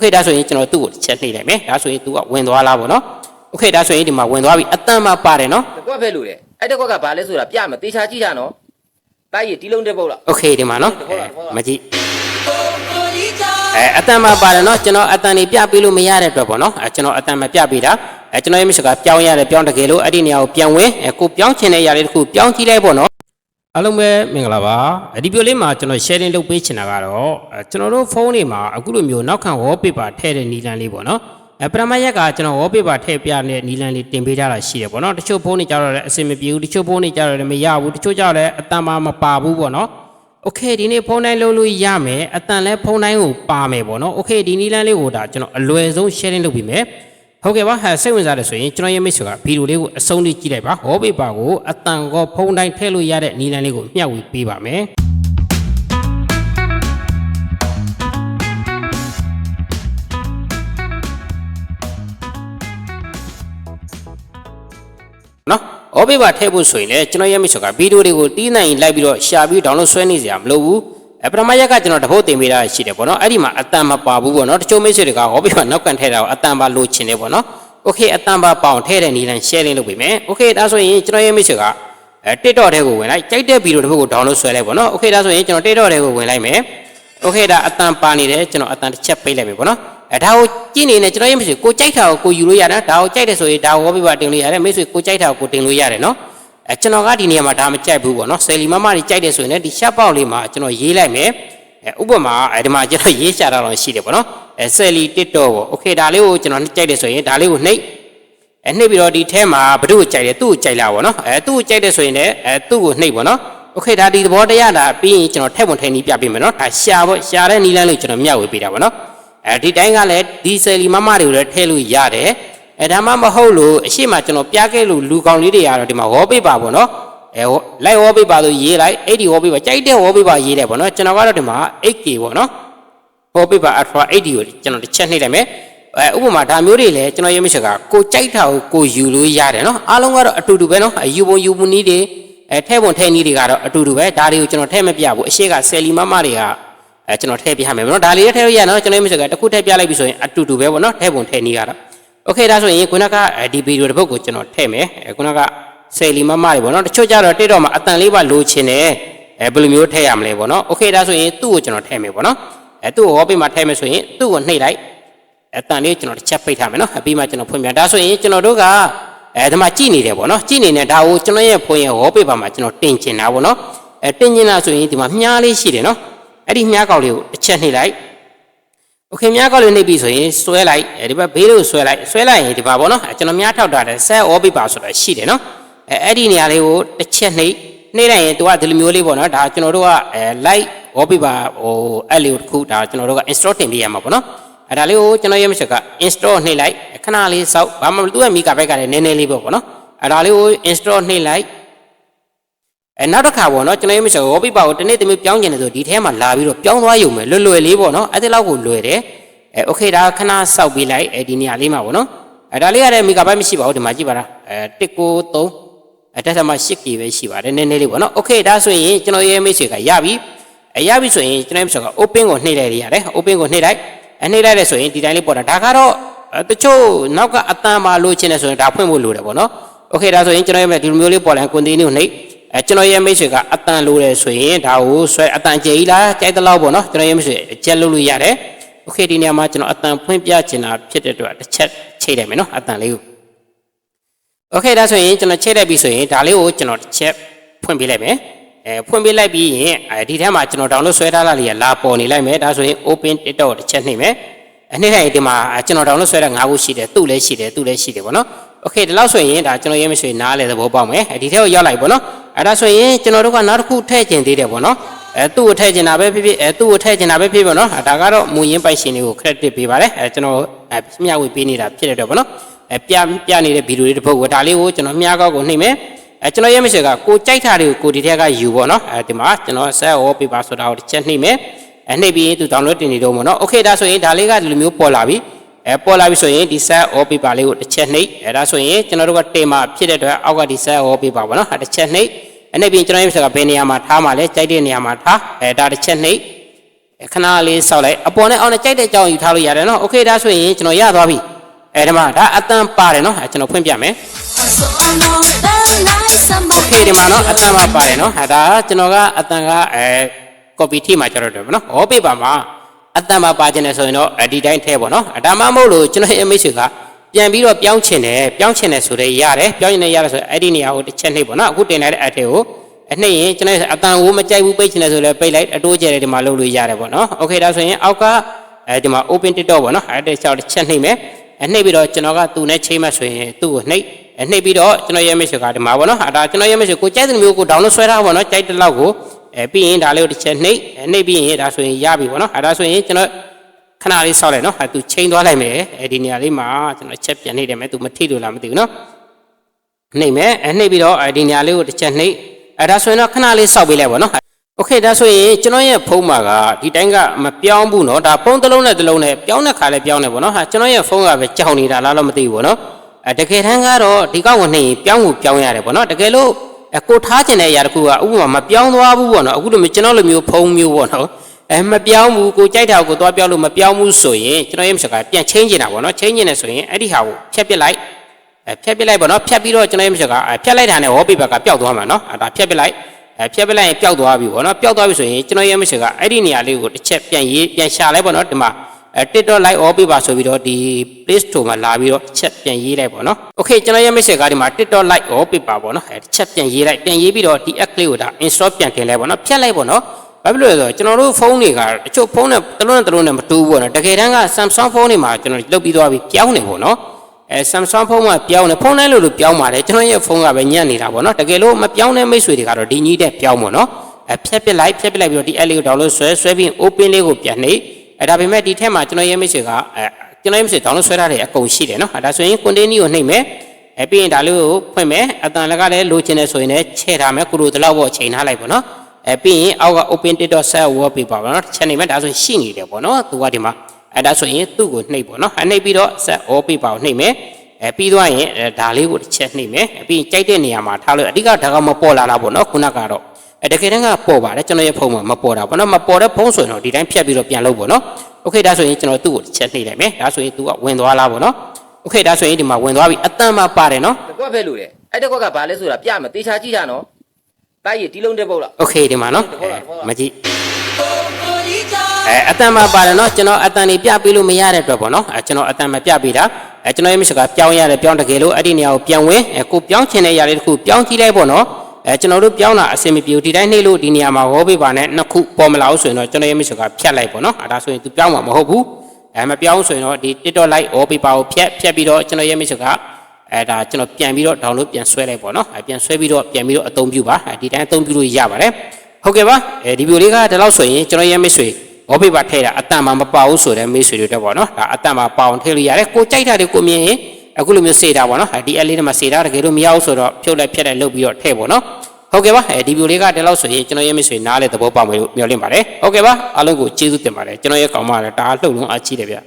โอเคဒါဆိုရင်ကျွန်တော်သူ့ကိုတစ်ချက်နှိပ်လိုက်မယ်ဒါဆိုရင် तू ကဝင်သွားလားပေါ့နော်โอเคဒါဆိုရင်ဒီမှာဝင်သွားပြီအတန်မှပါတယ်နော် တကွက်ဖက်လို့လေအဲ့တကွက်ကဘာလဲဆိုတာပြမယ်တေချာကြည့်တာနော်တိုက်ရတီးလုံးတက်ပုတ်လား โอเคဒီမှာနော် ဟုတ်ပါဟုတ်ပါ မကြည့်အဲအတန်မှပါတယ်နော်ကျွန်တော်အတန်နေပြပေးလို့မရတဲ့အတွက်ပေါ့နော်အဲကျွန်တော်အတန်မပြပေးတာအဲကျွန်တော်ရဲ့မိတ်ဆွေကပြောင်းရတယ်ပြောင်းတကယ်လို့အဲ့ဒီနေရာကိုပြန်ဝင်အဲကိုပြောင်းချင်တဲ့ຢာလေးတစ်ခုပြောင်းကြည့်လိုက်ပေါ့နော် အားလုံးပဲမင်္ဂလာပါဒီဗီဒီယိုလေးမှာကျွန်တော် sharing လုပ်ပေးချင်တာကတော့ကျွန်တော်တို့ဖုန်းတွေမှာအခုလိုမျိုးနောက်ခံ wallpaper ထည့်တဲ့နည်းလမ်းလေးပေါ့နော်အဲပထမရက်ကကျွန်တော် wallpaper ထည့်ပြတဲ့နည်းလမ်းလေးတင်ပေးထားတာရှိတယ်ပေါ့နော်တချို့ဖုန်းတွေကြတော့လည်းအဆင်မပြေဘူးတချို့ဖုန်းတွေကြတော့လည်းမရဘူးတချို့ကြတော့လည်းအတန်ပါမပါဘူးပေါ့နော် okay ဒီနေ့ဖုန်းတိုင်းလုံးလို့ရမယ်အတန်လည်းဖုန်းတိုင်းကိုပါမယ်ပေါ့နော် okay ဒီနည်းလမ်းလေးကိုဒါကျွန်တော်အလွယ်ဆုံး sharing လုပ်ပေးမယ် ဟုတ်ကဲ့ပါဟဲ့စိတ်ဝင်စားတယ်ဆိုရင်ကျွန်တော်ရဲ့မိတ်ဆွေကဗီဒီယိုလေးကိုအဆုံးထိကြည့်လိုက်ပါဟောပေပါကိုအတန်ကောဖုံးတိုင်းထည့်လို့ရတဲ့နီလန်လေးကိုမျှဝေပေးပါမယ်နော်ဟောပေပါထည့်ဖို့ဆိုရင်လည်းကျွန်တော်ရဲ့မိတ်ဆွေကဗီဒီယိုတွေကိုတီးနိုင်လိုက်ပြီးတော့ရှာပြီး download ဆွဲနေစရာမလိုဘူး အပထမရက်ကကျွန်တော်တပုတ်တင်ပေးတာရှိတယ်ပေါ့နော်အဲ့ဒီမှာအတန်မပါဘူးပေါ့နော်တချို့မိတ်ဆွေတွေကဟောပေပါနောက်ကန်ထည့်တာကိုအတန်ပါလိုချင်တယ်ပေါ့နော် โอเคအတန်ပါပေါင်ထဲတဲ့နီလန် sharing လုပ်ပေးမယ်โอเคဒါဆိုရင်ကျွန်တော်ရဲ့မိတ်ဆွေကအဲ TikTok ထဲကိုဝင်လိုက်ကြိုက်တဲ့ဗီဒီယိုတစ်ခုကို download ဆွဲလိုက်ပေါ့နော်โอเคဒါဆိုရင်ကျွန်တော် TikTok ထဲကိုဝင်လိုက်မယ်โอเคဒါအတန်ပါနေတယ်ကျွန်တော်အတန်တစ်ချက်ပေးလိုက်မယ်ပေါ့နော်အဲဒါကိုကြည့်နေနေကျွန်တော်ရဲ့မိတ်ဆွေကိုကြိုက်တာကိုကိုယူလို့ရတယ်ဒါကိုကြိုက်တယ်ဆိုရင်ဒါကိုဝေါ်ပြပါတင်လို့ရတယ်မိတ်ဆွေကိုကြိုက်တာကိုကိုတင်လို့ရတယ်နော် အဲကျွန်တော်ကဒီနေရာမှာဒါမကြိုက်ဘူးပေါ့နော်ဆယ်လီမမတွေကြိုက်တယ်ဆိုရင်လည်းဒီရှက်ပေါက်လေးမှာကျွန်တော်ရေးလိုက်မယ်အဲဥပမာအဲဒီမှာကျွန်တော်ရေးချတာတော့ရှိတယ်ပေါ့နော်အဲဆယ်လီ TikTok ပေါ့โอเคဒါလေးကိုကျွန်တော်ကြိုက်တယ်ဆိုရင်ဒါလေးကိုနှိပ် အဲနှိပ်ပြီးတော့ဒီထဲမှာဘ누구ကိုကြိုက်တယ်သူ့ကိုကြိုက်လာပါတော့အဲသူ့ကိုကြိုက်တယ်ဆိုရင်လည်းအဲသူ့ကိုနှိပ်ပါတော့โอเคဒါဒီသဘောတရားဒါပြီးရင်ကျွန်တော်ထည့်ပုံထည့်နီးပြပေးမယ်နော်ဒါရှာပေါ့ရှာတဲ့နီးလန်းလေးကျွန်တော်မျှဝေပေးတာပါနော်အဲဒီတိုင်းကလည်းဒီဆယ်လီမမတွေကိုလည်းထည့်လို့ရတယ် အဲဒါမှမဟုတ်လို့အရှိမကျွန်တော်ပြခဲ့လို့လူကောင်လေးတွေကတော့ဒီမှာဝေါ်ပေးပါပေါ့နော်အဲလိုက်ဝေါ်ပေးပါလို့ရေးလိုက်အဲ့ဒီဝေါ်ပေးပါကြိုက်တဲ့ဝေါ်ပေးပါရေးလိုက်ပေါ့နော်ကျွန်တော်ကတော့ဒီမှာ 8K ပေါ့နော် wallpaper ultra 80ကိုကျွန်တော်တစ်ချက်နှိပ်လိုက်မယ်အဲဥပမာဒါမျိုးတွေလည်းကျွန်တော်ရေးမရှိကကိုကြိုက်တာကိုကိုယူလို့ရတယ်နော်အားလုံးကတော့အတူတူပဲနော်အယူပုံယူပုံနည်းတွေအဲထဲပုံထဲနည်းတွေကတော့အတူတူပဲဒါတွေကိုကျွန်တော်ထဲမပြဘူးအရှိကဆယ်လီမမတွေကအဲကျွန်တော်ထဲပြမယ်နော်ဒါလေးထဲလို့ရနော်ကျွန်တော်ရေးမရှိကတစ်ခုထဲပြလိုက်ပြီဆိုရင်အတူတူပဲပေါ့နော်ထဲပုံထဲနည်းကတော့ okay ဒါဆိုရင်ခုနကဒီဗီဒီယိုတစ်ပုဒ်ကိုကျွန်တော်ထည့်မယ်ခုနကဆယ်လီမမတွေပေါ့နော်တချို့ကြတော့တိတော့မှာအတန်လေးပါလိုချင်တယ်အဲဘယ်လိုမျိုးထည့်ရမလဲပေါ့နော် okay ဒါဆိုရင်သူ့ကိုကျွန်တော်ထည့်မယ်ပေါ့နော်အဲသူ့ကိုဟောပေးမှာထည့်မယ်ဆိုရင်သူ့ကိုနှိပ်လိုက်အတန်လေးကျွန်တော်တစ်ချက်ပိတ်ထားမယ်နော်ပြီးမှကျွန်တော်ဖွင့်ပြဒါဆိုရင်ကျွန်တော်တို့ကအဲဒီမှာကြည်နေတယ်ပေါ့နော်ကြည်နေတဲ့ဒါကိုကျွန်တော်ရဲ့ဖွင့်ရဟောပေးပါမှာကျွန်တော်တင်ချင်တာပေါ့နော်အဲတင်ချင်တာဆိုရင်ဒီမှာမြားလေးရှိတယ်နော်အဲ့ဒီမြားကောက်လေးကိုတစ်ချက်နှိပ်လိုက် โอเคမြားကောက်လေးနှိပ်ပြီဆိုရင်ဆွဲလိုက်အဲဒီဘက်ဘေးလို့ဆွဲလိုက်ဆွဲလိုက်ရင်ဒီပါပေါ့နော်အဲကျွန်တော်မြားထောက်တာတဲ့ဆက်ဟောပေးပါဆိုတာရှိတယ်နော်အဲအဲ့ဒီနေရာလေးကိုတစ်ချက်နှိပ်နှိပ်လိုက်ရင်သူကဒီလိုမျိုးလေးပေါ့နော်ဒါကျွန်တော်တို့ကအဲ like wallpaper ဟိုအဲ့လေးကိုတစ်ခုဒါကျွန်တော်တို့က install တင်ပေးရမှာပေါ့နော်အဲ့ဒါလေးကိုကျွန်တော်ရဲ့မချက်က install နှိပ်လိုက်ခဏလေးစောက်ဘာမှမသူ့ရဲ့မိကဘက်ကလည်းနည်းနည်းလေးပေါ့ပေါ့နော်အဲ့ဒါလေးကို install နှိပ်လိုက် အဲနောက်တစ်ခါပေါ့နော်ကျွန်တော်ရဲ့မချက် wallpaper ကိုတနေ့တမျိုးပြောင်းကျင်တယ်ဆိုဒီထဲမှာလာပြီးတော့ပြောင်းသွားရုံပဲလွယ်လွယ်လေးပေါ့နော်အဲ့ဒီလောက်ကိုလွယ်တယ်အဲ okay ဒါခဏစောက်ပေးလိုက်အဲဒီနေရာလေးမှာပေါ့နော်အဲ့ဒါလေးရတဲ့မိကဘက်မရှိပါဘူးဒီမှာကြည့်ပါလားအဲ193အဲတက်ထမ 8K ပဲရှိပါတယ်နည်းနည်းလေးပေါ့နော် okay ဒါဆိုရင်ကျွန်တော်ရဲ့မိတ်ဆွေကရပြီအဲရပြီဆိုရင်ကျွန်တော်မိတ်ဆွေက open ကိုနှိပ်လိုက်ရရတယ် open ကိုနှိပ်လိုက်အဲနှိပ်လိုက်တယ်ဆိုရင်ဒီတိုင်းလေးပေါ်တာဒါကတော့တချို့နောက်ကအတန်ပါလို့ချင်းတယ်ဆိုရင်ဒါဖွင့်ဖို့လိုတယ်ပေါ့နော် okay ဒါဆိုရင်ကျွန်တော်ရဲ့ဒီလိုမျိုးလေးပေါ်လာကွန်တင်းလေးကိုနှိပ် အဲကျွန်တော်ရဲ့မိတ်ဆွေကအတန်လိုတယ်ဆိုရင်ဒါကိုဆွဲအတန်ကျေကြီးလားကြိုက်တဲ့လောက်ပေါ့နော်ကျွန်တော်ရဲ့မိတ်ဆွေအကျက်လုပ်လို့ရတယ် okay ဒီနေရာမှာကျွန်တော်အတန်ဖွင့်ပြချင်တာဖြစ်တဲ့အတွက်တစ်ချက်ချိန်လိုက်မယ်နော်အတန်လေးကို โอเคဒါဆိုရင်ကျွန်တော်ချိန်လိုက်ပြီဆိုရင်ဒါလေးကိုကျွန်တော်တစ်ချက်ဖွင့်ပေးလိုက်မယ်အဲဖွင့်ပေးလိုက်ပြီးရင်အဲဒီထဲမှာကျွန်တော် download ဆွဲထားလာလေးကလာပေါ်နေလိုက်မယ်ဒါဆိုရင် open tiktok ကိုတစ်ချက်နှိပ်မယ်အနှစ်ထိုင်ဒီမှာကျွန်တော် download ဆွဲတာ၅ခုရှိတယ်သူ့လည်းရှိတယ်သူ့လည်းရှိတယ်ပေါ့နော်โอเคဒီလောက်ဆိုရင်ဒါကျွန်တော်ရေးမဆွေနားလေသဘောပေါက်မယ်အဲဒီထဲကိုရောက်လိုက်ပေါ့နော် အဲဒါဆိုရင်ကျွန်တော်တို့ကနောက်တစ်ခုထည့်ကျင်သေးတယ်ပေါ့နော်အဲသူ့ကိုထည့်ကျင်တာပဲဖြစ်ဖြစ်အဲသူ့ကိုထည့်ကျင်တာပဲဖြစ်ပေါ့နော်ဒါကတော့မူရင်းပိုင်ရှင်တွေကို credit ပေးပါတယ်အဲကျွန်တော်အဲမျှဝေပေးနေတာဖြစ်တဲ့အတွက်ပေါ့နော်အဲပြပြနေတဲ့ဗီဒီယိုလေးတစ်ပုဒ်ကိုဒါလေးကိုကျွန်တော်မြားကောက်ကိုနှိမ့်မယ်အဲကျွန်တော်ရဲ့မရှိကကိုကြိုက်တာတွေကိုကိုဒီထက်ကယူပေါ့နော်အဲဒီမှာကျွန်တော် set wall paper ဆိုတာကိုတစ်ချက်နှိမ့်မယ်အဲနှိမ့်ပြီးရင်သူ download တင်နေတော့ပေါ့နော် okay ဒါဆိုရင်ဒါလေးကဒီလိုမျိုးပေါ်လာပြီ အဲပေါ်လာပြီဆိုရင်ဒီ set wall paper လေးကိုတစ်ချက်နှိမ့်အဲဒါဆိုရင်ကျွန်တော်တို့ကတင်မှာဖြစ်တဲ့အတွက်အောက်ကဒီ set wall paper ပေါ့နော်အဲတစ်ချက်နှိမ့်အဲနှိမ့်ပြီးကျွန်တော်ရဲ့မရှိကဘယ်နေရာမှာထားမှာလဲကြိုက်တဲ့နေရာမှာထားအဲဒါတစ်ချက်နှိမ့် အဲခဏလေးစောက်လိုက်အပေါ်နဲ့အောက်နဲ့ကြိုက်တဲ့အကြောင်းယူထားလို့ရတယ်နော်โอเคဒါဆိုရင်ကျွန်တော်ရသွားပြီအဲဒီမှာဒါအတန်ပါတယ်နော်အဲကျွန်တော်ဖွင့်ပြမယ် So I know that night somebody โอเคဒီမှာနော်အတန်မှာပါတယ်နော်ဟာဒါကျွန်တော်ကအတန်ကအဲ copy ထိမှာကျွန်တော်တို့ပေါ့နော်ဟောပေးပါမှာ အတန်မှာပါခြင်းနဲ့ဆိုရင်တော့ဒီတိုင်းထဲပေါ့နော်ဒါမှမဟုတ်လို့ကျွန်တော်ရဲ့ image ကပြန်ပြီးတော့ပြောင်းချင်တယ်ပြောင်းချင်တယ်ဆိုတော့ရတယ်ပြောင်းချင်တယ်ရတယ်ဆိုအဲ့ဒီနေရာကိုတစ်ချက်နှိပ်ပေါ့နော်အခုတင်လိုက်တဲ့အထက်ကိုအနှိပ်ရင်ကျွန်တော်အတန်ကိုမကြိုက်ဘူးပိတ်ချင်တယ်ဆိုလည်းပိတ်လိုက်အတိုးကျတယ်ဒီမှာလုပ်လို့ရတယ်ပေါ့နော်โอเคဒါဆိုရင်အောက်ကအဲဒီမှာ open tiktok ပေါ့နော်အဲ့ဒီချက်တစ်ချက်နှိပ်မယ်အနှိပ်ပြီးတော့ကျွန်တော်ကသူ့နဲ့ချိန်မှဆိုရင်သူ့ကိုနှိပ်အနှိပ်ပြီးတော့ကျွန်တော်ရဲ့ image ကဒီမှာပေါ့နော်အဲ့ဒါကျွန်တော်ရဲ့ image ကိုကြိုက်တဲ့မျိုးကို download ဆွဲထားပါပေါ့နော်ကြိုက်တဲ့လောက်ကို အဲပြီးရင်ဒါလေးကိုတစ်ချက်နှိပ်အဲနှိပ်ပြီးရင်ဒါဆိုရင်ရပြီပေါ့နော်အဲ့ဒါဆိုရင်ကျွန်တော်ခဏလေးစောက်လိုက်နော်အဲသူချိန်သွားလိုက်မယ်အဲဒီနေရာလေးမှာကျွန်တော်ချက်ပြန်နှိပ်တယ်မယ်သူမထိလို့လားမသိဘူးနော် နှိပ်မယ်အဲနှိပ်ပြီးတော့အဲဒီနေရာလေးကိုတစ်ချက်နှိပ်အဲဒါဆိုရင်တော့ခဏလေးစောက်ပေးလိုက်ပါနော်โอเคဒါဆိုရင်ကျွန်တော်ရဲ့ဖုန်းမှာကဒီတိုင်းကမပြောင်းဘူးเนาะဒါဖုန်းတစ်လုံးနဲ့တစ်လုံးနဲ့ပြောင်းတဲ့ခါလဲပြောင်းတယ်ပေါ့နော်ဟာကျွန်တော်ရဲ့ဖုန်းကပဲကြောင်နေတာလားတော့မသိဘူးပေါ့နော်အဲတကယ်တမ်းကတော့ဒီကောက်ကိုနှိပ်ရင်ပြောင်းကိုပြောင်းရတယ်ပေါ့နော်တကယ်လို့ အကိုထားကျင်တဲ့အရာတစ်ခုကဥပမာမပြောင်းသွားဘူးပေါ့နော်အခုလိုမျိုးကျွန်တော်လိုမျိုးဖုန်းမျိုးပေါ့နော်အဲမပြောင်းဘူးကိုကြိုက်တာကိုသွားပြောင်းလို့မပြောင်းဘူးဆိုရင်ကျွန်တော်ရဲ့မစကားပြန်ချင်းကျင်တာပေါ့နော်ချင်းကျင်တယ်ဆိုရင်အဲ့ဒီဟာကိုဖြတ်ပစ်လိုက်အဲဖြတ်ပစ်လိုက်ပါတော့ဖြတ်ပြီးတော့ကျွန်တော်ရဲ့မချက်ကအဲဖြတ်လိုက်တာနဲ့ wallpaper ကပျောက်သွားမှာနော်အဲဒါဖြတ်ပစ်လိုက်အဲဖြတ်ပစ်လိုက်ရင်ပျောက်သွားပြီပေါ့နော်ပျောက်သွားပြီဆိုရင်ကျွန်တော်ရဲ့မချက်ကအဲ့ဒီနေရာလေးကိုတစ်ချက်ပြန်ရေးပြန်ရှာလိုက်ပါတော့ဒီမှာ အဲ TikTok live wallpaper ဆိုပြီးတော့ဒီ Play Store မှာလာပြီးတော့တစ်ချက်ပြန်ရေးလိုက်ပေါ့နော်။ Okay ကျွန်တော်ရဲ့ message ကဒီမှာ TikTok live wallpaper ပေါ့နော်အဲတစ်ချက်ပြန်ရေးလိုက်ပြန်ရေးပြီးတော့ဒီ app လေးကိုဒါ install ပြန်တင်လိုက်ပေါ့နော်ဖြတ်လိုက်ပေါ့နော်။ဘာဖြစ်လို့လဲဆိုတော့ကျွန်တော်တို့ဖုန်းတွေကတချို့ဖုန်းနဲ့တစ်လုံးနဲ့တစ်လုံးနဲ့မတူဘူးပေါ့နော်။တကယ်တမ်းက Samsung ဖုန်းတွေမှာကျွန်တော်လုတ်ပြီးသွားပြီးပြောင်းနေပေါ့နော်။အဲ Samsung ဖုန်းကပြောင်းတယ်ဖုန်းတိုင်းလို့လို့ပြောင်းပါတယ်ကျွန်တော်ရဲ့ဖုန်းကပဲညံ့နေတာပေါ့နော်တကယ်လို့မပြောင်းတဲ့မိတ်ဆွေတွေကတော့ဒီကြီးတဲ့ပြောင်းပေါ့နော်အဲဖြတ်ပစ်လိုက်ဖြတ်ပစ်လိုက်ပြီးတော့ဒီ app လေးကို download ဆွဲဆွဲပြီး open လေးကိုပြန်နှိပ် အဲဒါပေမဲ့ဒီထက်မှာကျွန်တော်ရဲ့မိတ်ဆွေကအဲကျွန်တော်ရဲ့မိတ်ဆွေ download ဆွဲထားတဲ့အကုန်ရှိတယ်နော်အဲဒါဆိုရင် continue ကိုနှိပ်မယ်အဲပြီးရင်ဒါလေးကိုဖွင့်မယ်အတန်လည်းကလည်းလိုချင်တယ်ဆိုရင်လည်းချဲ့ထားမယ်ကုလိုတလောက်ပေါ့ချိန်ထားလိုက်ပေါ့နော်အဲပြီးရင်အောက်က open tiktok set wallpaper ပေါ့နော်ချက်နေမယ်ဒါဆိုရင်ရှိနေတယ်ပေါ့နော်သူကဒီမှာအဲဒါဆိုရင်သူ့ကိုနှိပ်ပေါ့နော်အဲနှိပ်ပြီးတော့ set wallpaper ကိုနှိပ်မယ်အဲပြီးသွားရင်အဲဒါလေးကိုတစ်ချက်နှိပ်မယ်အပြီးကြိုက်တဲ့နေရာမှာထားလို့အဓိကဒါကမပေါ်လာတာပေါ့နော်ခုနကတော့ အဲတကယ်တမ်းကပေါ်ပါတယ်ကျွန်တော်ရဲ့ဖုန်းမှာမပေါ်တာပေါ့နော်မပေါ်တဲ့ဖုန်းဆိုရင်တော့ဒီတိုင်းဖြတ်ပြီးတော့ပြန်လုပ်ပေါ့နော်โอเคဒါဆိုရင်ကျွန်တော်သူ့ကိုတစ်ချက်နှိပ်လိုက်မယ်ဒါဆိုရင် तू ကဝင်သွားလားပေါ့နော်โอเคဒါဆိုရင်ဒီမှာဝင်သွားပြီအတန်မှာပါတယ်နော် တကွက်ပဲလို့လေအဲ့တကွက်ကဘာလဲဆိုတာပြမယ်တေချာကြည့်တာနော်တိုက်ရတီးလုံးတဲ့ပုတ်လား โอเคဒီမှာနော်အဲမကြည့် Bonita အဲအတန်မှာပါတယ်နော်ကျွန်တော်အတန်နေပြပေးလို့မရတဲ့အတွက်ပေါ့နော်အဲကျွန်တော်အတန်မပြပေးတာအဲကျွန်တော်ရဲ့မိတ်ဆွေကပြောင်းရတယ်ပြောင်းတကယ်လို့အဲ့ဒီနေရာကိုပြောင်းဝင်အဲကိုပြောင်းချင်တဲ့ຢာလေးတစ်ခုပြောင်းကြည့်လိုက်ပေါ့နော် အဲကျွန်တော်တို့ပြောင်းတာအဆင်မပြေဘူးဒီတိုင်းနှိပ်လို့ဒီနေရာမှာဝေါ်ပေပါနဲ့နှစ်ခုပေါ်မလာဘူးဆိုရင်တော့ကျွန်တော်ရဲ့မိတ်ဆွေကဖြတ်လိုက်ပေါ့နော်အဲဒါဆိုရင် तू ပြောင်းမှာမဟုတ်ဘူးအဲမပြောင်းဆိုရင်တော့ဒီ TikTok live wallpaper ကိုဖြတ်ဖြတ်ပြီးတော့ကျွန်တော်ရဲ့မိတ်ဆွေကအဲဒါကျွန်တော်ပြန်ပြီးတော့ download ပြန်ဆွဲလိုက်ပေါ့နော်အဲပြန်ဆွဲပြီးတော့ပြန်ပြီးတော့အသုံးပြုပါအဲဒီတိုင်းအသုံးပြုလို့ရပါတယ်ဟုတ်ကဲ့ပါအဲဒီဗီဒီယိုလေးကဒီလောက်ဆိုရင်ကျွန်တော်ရဲ့မိတ်ဆွေဝေါ်ပေပါထည့်တာအတန်မှာမပါဘူးဆိုတဲ့မိတ်ဆွေတွေတော့ပေါ့နော်ဒါအတန်မှာပါအောင်ထည့်လို့ရတယ်ကိုကြိုက်တာတွေကိုမြင်ရင် အခုလိုမျိုးစေတာပေါ့နော်ဒီအလေးတွေမှာစေတာတကယ်လို့မရဘူးဆိုတော့ဖြုတ်လိုက်ဖြတ်လိုက်လုပ်ပြီးတော့ထည့်ပေါ့နော်ဟုတ်ကဲ့ပါအဲဒီဗီဒီယိုလေးကဒီလောက်ဆိုရင်ကျွန်တော်ရဲ့မိတ်ဆွေနားလေသဘောပေါက်မယ်လို့မျှော်လင့်ပါတယ်ဟုတ်ကဲ့ပါအားလုံးကိုကျေးဇူးတင်ပါတယ်ကျွန်တော်ရဲ့ကောင်မလည်းဒါအလှုပ်လုံးအားကြီးတယ်ဗျ